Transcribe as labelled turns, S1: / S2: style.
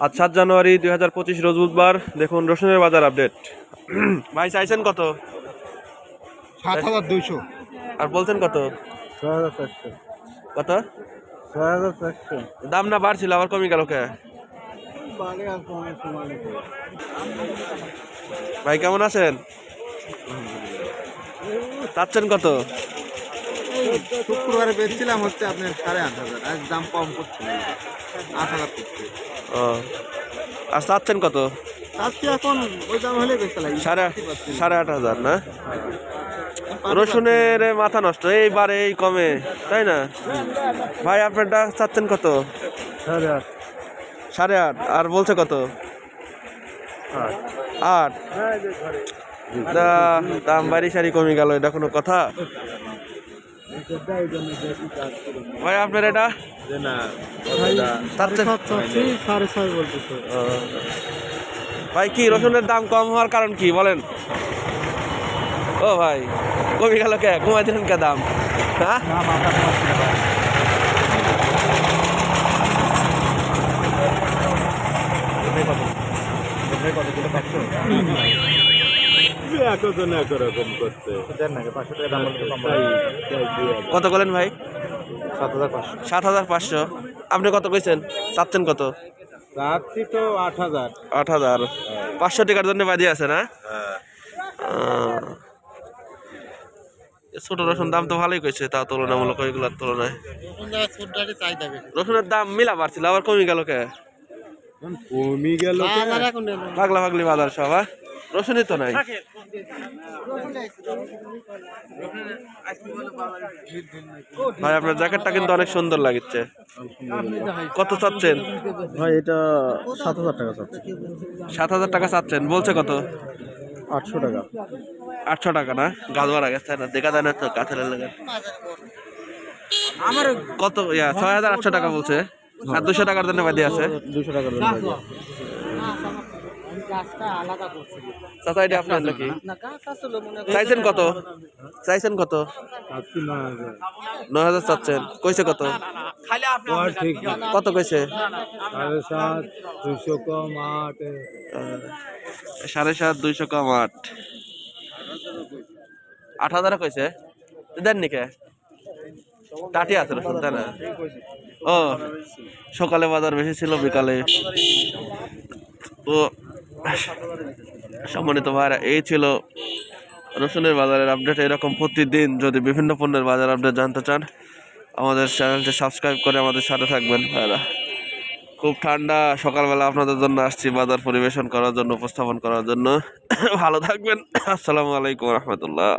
S1: আজ সাত জানুয়ারি দুই হাজার পঁচিশ রোজ বুধবার। দেখুন রসুনের বাজার আপডেট। ভাই চাইছেন কত?
S2: সাত হাজার দুইশো।
S1: আর বলছেন কত? কত? দাম না বাড়ছিল আবার কমে গেল কে? ভাই কেমন আছেন? চাচ্ছেন কত?
S2: শুক্রবারে বেচছিলাম হচ্ছে আপনার সাড়ে আট হাজার আজ দাম কম করছে। আট হাজার করছে।
S1: ও। আর চাচ্ছেন কত?
S2: চাচ্ছি এখন ওই দাম হলে বেচতে লাগে
S1: সাড়ে সাড়ে আট হাজার না? রসুনের মাথা নষ্ট এইবার এই কমে তাই না? ভাই আপনারটা চাচ্ছেন কত?
S2: সাড়ে আট।
S1: সাড়ে আট আর বলছে কত? আট। দাম বাড়ি সারি কমে গেল এটা কোনো কথা? ভাই আপনার এটা। ভাই কি রসুনের দাম কম হওয়ার কারণ কি বলেন? ও ভাই কমে গেল কে? কমাই দিলেন কে দাম? হ্যাঁ?
S2: পাঁচশো টাকা দাম
S1: কত বলেন ভাই?
S2: সাত হাজার পাঁচশো।
S1: সাত হাজার পাঁচশো। আপনি কত কইছেন? চাচ্ছেন কত?
S2: চাচ্ছি তো আট হাজার।
S1: আট হাজার। পাঁচশো টাকার জন্য বাদি আছে না। ছোট রসুন দাম তো ভালোই কইছে তা তুলনামূলক ওইগুলোর তুলনায়। রসুনের দাম মিলা বাড়ছিল আবার কমে গেল কে?
S2: কমি গেল
S1: পাগলা পাগলি বাজার সব হ্যাঁ? রসুনই তো নাই। ভাই আপনার জ্যাকেটটা কিন্তু অনেক সুন্দর লাগছে। কত চাচ্ছেন?
S2: ভাই এটা সাত হাজার টাকা চাচ্ছি।
S1: সাত হাজার টাকা চাচ্ছেন বলছে কত?
S2: আটশো টাকা।
S1: আটশো টাকা না? গাছ মারা গেছে না? দেখা যায় না তো কাঁথের লাগে। আমার কত ইয়া ছয় হাজার আটশো টাকা বলছে। আর দুশো টাকার জন্য বাদি আছে।
S2: দুশো টাকা
S1: চাচা এটা আপনার নাকি? চাইছেন কত? চাইছেন কত?
S2: নয় হাজার।
S1: চাচ্ছেন। কইছে কত? কত কইছে?
S2: সাড়ে সাত দুশো কম আট
S1: আহ, সাড়ে সাত দুইশো কম আট। আট হাজার কইছে? দেন নিকে টাটি আছে রসুন তাই না? ও সকালে বাজার বেশি ছিল বিকালে। তো সম্মানিত ভাইরা, এই ছিল রসুনের বাজারের আপডেট এরকম প্রতিদিন যদি বিভিন্ন পণ্যের বাজার আপডেট জানতে চান, আমাদের চ্যানেলটি সাবস্ক্রাইব করে আমাদের সাথে থাকবেন ভাইরা। খুব ঠান্ডা সকালবেলা আপনাদের জন্য আসছি বাজার পরিবেশন করার জন্য, উপস্থাপন করার জন্য। ভালো থাকবেন। আসসালামু আলাইকুম রহমতুল্লাহ।